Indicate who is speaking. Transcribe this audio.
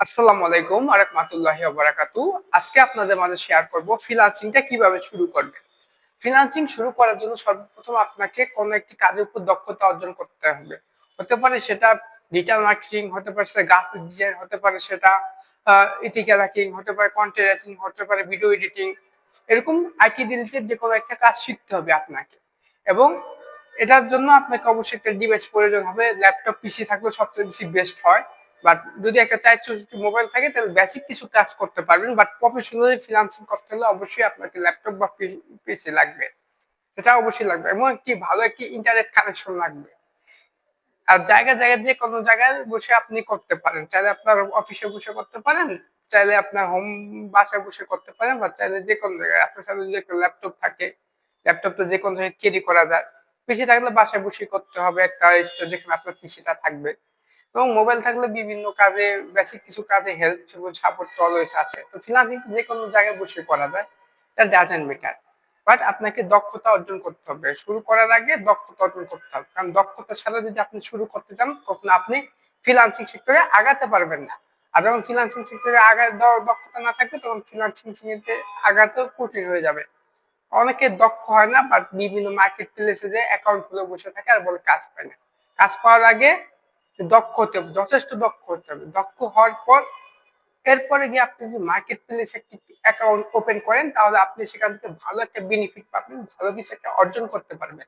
Speaker 1: আসসালামু আলাইকুম ওয়া রাহমাতুল্লাহি বারাকাতু। আজকে আপনাদের মাঝে শেয়ার করব ফ্রিল্যান্সিংটা কীভাবে শুরু করবেন। ফ্রিল্যান্সিং শুরু করার জন্য সর্বপ্রথম আপনাকে কোনো একটি কাজের উপর দক্ষতা অর্জন করতে হবে। হতে পারে সেটা ডিজিটাল মার্কেটিং হতে পারে সেটা গ্রাফিক ডিজাইন হতে পারে সেটা ইথিক্যাল হ্যাকিং হতে পারে কন্টেন্ট রাইটিং হতে পারে ভিডিও এডিটিং এরকম আইটি রিলেটেড যে কোনো একটা কাজ শিখতে হবে আপনাকে। এবং এটার জন্য আপনাকে অবশ্যই একটা ডিভাইস প্রয়োজন হবে। ল্যাপটপ পিসি থাকলে সবচেয়ে বেশি বেস্ট হয়। বাট যদি একটা চার চৌষট্টি মোবাইল থাকে, তাহলে বেসিক কিছু কাজ করতে পারবেন। বাট প্রফেশনালি ফ্রিল্যান্সিং করতে হলে অবশ্যই আপনাকে ল্যাপটপ বা পিসি লাগবে। সেটা অবশ্যই লাগবে। এবং একটি ভালো একটি ইন্টারনেট কানেকশন লাগবে। আর জায়গায় জায়গায় যে কোনো জায়গায় বসে আপনি করতে পারেন। চাইলে আপনার অফিসে বসে করতে পারেন, চাইলে আপনার হোম বাসায় বসে করতে পারেন, বা চাইলে যে কোনো জায়গায় আপনার সাথে যদি একটা ল্যাপটপ থাকে ল্যাপটপ তো যে কোনো জায়গায় ক্যারি করা যায়। পিসি থাকলে বাসায় বসে করতে হবে। একটা যেখানে আপনার পিসিটা থাকবে। এবং মোবাইল থাকলে বিভিন্ন কাজে বেসিক কিছু কাজে হেল্প সাপোর্ট অলওয়েজ আছে। তো ফ্রিল্যান্সিং যে কোনো জায়গায় বসে করা যায়, এটা ডাজেন্ট বেটার বাট আপনাকে দক্ষতা অর্জন করতে হবে। শুরু করার আগে দক্ষতা অর্জন করতে হবে। কারণ দক্ষতা ছাড়া যদি আপনি শুরু করতে চান, তখন আপনি ফ্রিল্যান্সিং সেক্টরে আগাতে পারবেন না। আর যখন ফ্রিল্যান্সিং সেক্টরে আগা দক্ষতা না থাকবে, তখন ফ্রিল্যান্সিং সেক্টরে আগাতেও কঠিন হয়ে যাবে। অনেকে দক্ষ হয় না বাট বিভিন্ন মার্কেট প্লেসে যে অ্যাকাউন্ট খুলে বসে থাকে, আর বলে কাজ পায় না। কাজ পাওয়ার আগে দক্ষ হতে হবে, যথেষ্ট দক্ষ হতে হবে। দক্ষ হওয়ার পর, এরপরে গিয়ে আপনি যদি মার্কেট প্লেস একটি অ্যাকাউন্ট ওপেন করেন, তাহলে আপনি সেখান থেকে ভালো একটা বেনিফিট পাবেন, ভালো কিছু একটা অর্জন করতে পারবেন।